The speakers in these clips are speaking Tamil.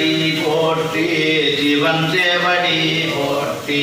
சேவடி போற்றி ஜீவன் சேவடி போற்றி.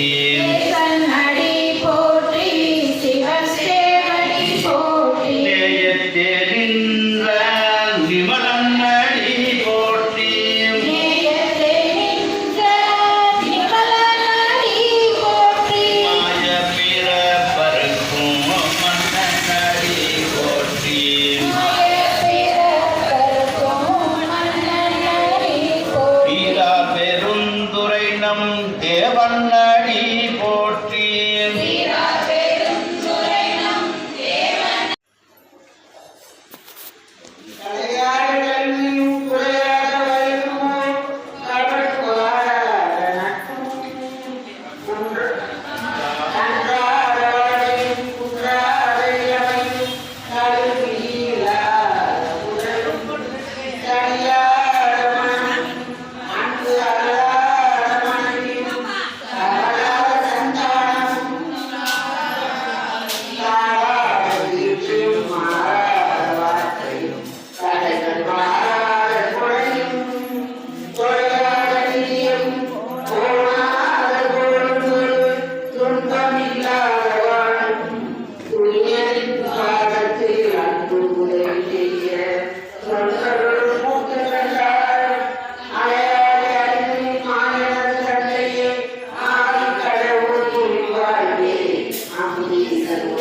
Thank you.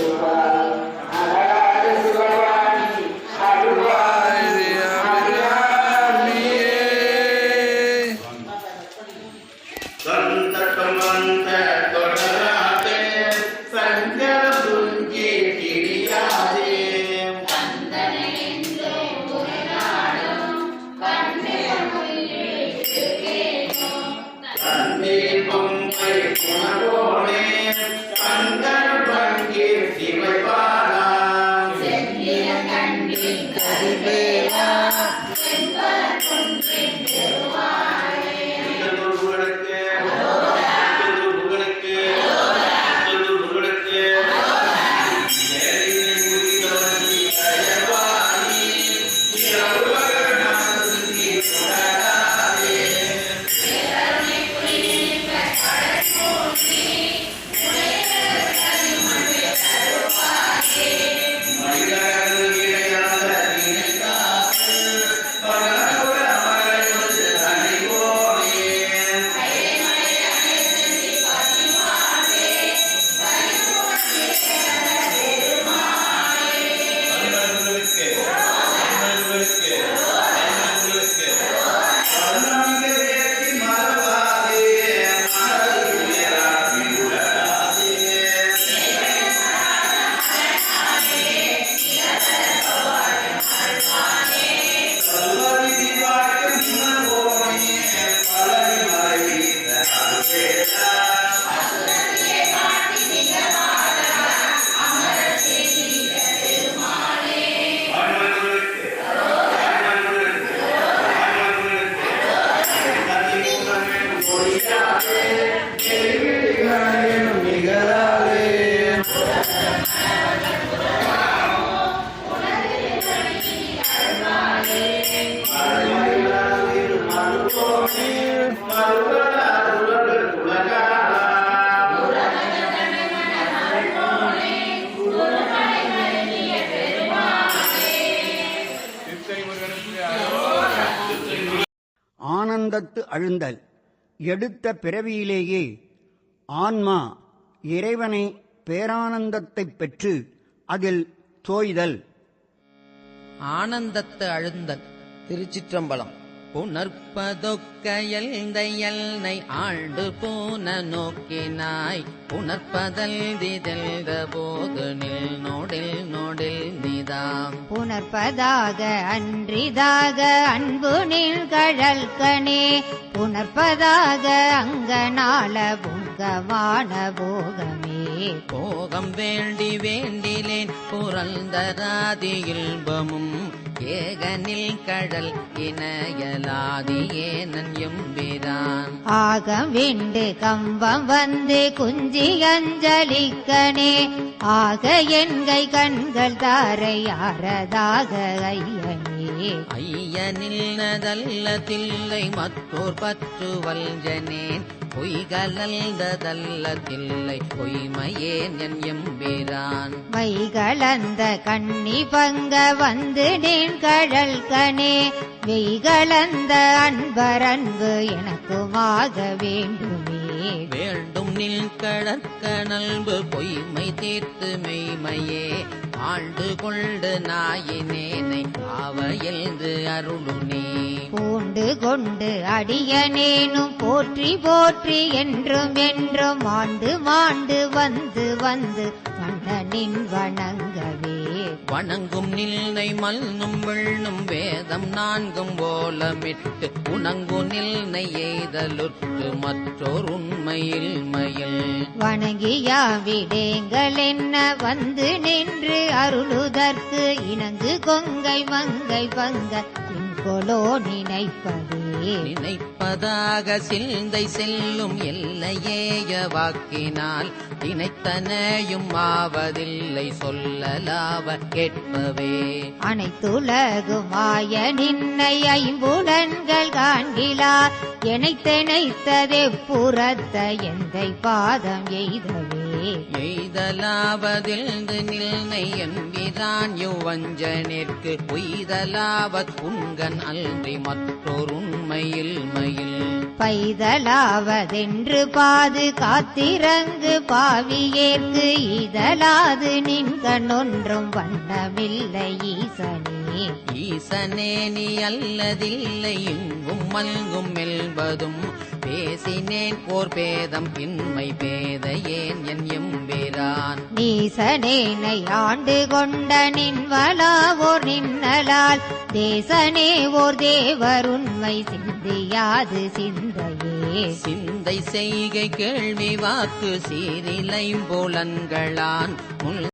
ஆனந்தத்து அழுந்தல். எடுத்த பிறவியிலேயே ஆன்மா இறைவனை பேரானந்தத்தைப் பெற்று அதில் தோய்தல். ஆனந்தத்து அழுந்தல். திருச்சிற்றம்பலம். புணர்ப்பதொக்கையல்ந்தையல்னை ஆண்டு போன நோக்கினாய் புணர்ப்பதல் திதழ்ந்த போது நில் நோடில் நோடில் நிதாம் புணர்ப்பதாக அன்றிதாக அன்பு நிழ்கழல்கனே புணர்ப்பதாக அங்கனால புங்கமான போகமே. போகம் வேண்டி வேண்டிலேன் புரந்தராதி இல்பமும் ஏகனில் கடல் இணையலாதி ஏனன் எம்பிரான். ஆகம் விண்டு கம்பம் வந்து குஞ்சி அஞ்சலிக்கனே ஆக என்கை கண்கள் தாரை ஆரதாக ஐயனே. ஐயனில் நதல்ல தில்லை மத்தோர் பற்று வல்ஜனேன் பொய்கலந்ததல்ல தில்லை பொய்மையேன் என் எம்பேரான். வைகளந்த கண்ணி பங்க வந்து நின் கழல் கனே வெய்களந்த அன்பரன்பு எனக்குமாக வேண்டுமே. வேண்டும் நில் கடற்க நல்பு பொய்மை தீர்த்து மெய்மையே. ஆண்டு கொண்டு நாயினேனை ஆவையெழுந்து அருளுனே. பூண்டு கொண்டு அடியனேனும் போற்றி போற்றி என்றும் என்றும் மாண்டு மாண்டு வந்து வந்து கண்ணனின் வணங்கவே. வணங்கும் நில்லை மல்னும் விழ்னும் வேதம் நான்கும் போலமிட்டு உணங்கு நில்னை எய்தலுற்று மற்றோர் உண்மையில் மயில் வணங்கியா விடேங்கள் என்ன வந்து நின்று அருளுதற்கு இணங்கு கொங்கை வங்கை பங்க கொலோ நினைப்பதே. நினைப்பதாக சிந்தை செல்லும் எல்லையேய வாக்கினால் தினைத்தனையும் ஆவதில்லை சொல்லலாவ கேட்பவே. அனைத்துலகுமாய நின்னை ஐம்புலன்கள் காண்கிலா எனைத்தெனைத்ததே புறத்த எந்தை பாதம் எய்தவே. எய்தலாவதில்து நில்னை என்பிதான் யுவஞ்சனிற்கு உய்தலாவத் புன்கன் அன்றி மற்றொருண்மையில் மயில் பைதலாவதென்று பாது காத்திரங்கு பாவியேற்கு இதழாது நின்கணொன்றும் வண்ணமில்லை ஈசனே. ஈசனே நீ அல்லதில்லை இங்கும் மல்கும் மெல்வதும். பேசினேன் ஓர் பேதம் இன்மை பேதையேன் என் எம்பேரான். நீசனேனை ஆண்டு கொண்ட நின்வலாவோர் நின்னலால். தேசனே ஓர் தேவர் உண்மை சிந்தியாது சிந்தையே. சிந்தை செய்கை கேள்வி வாக்கு சீரிலைம்புலன்களான் முள்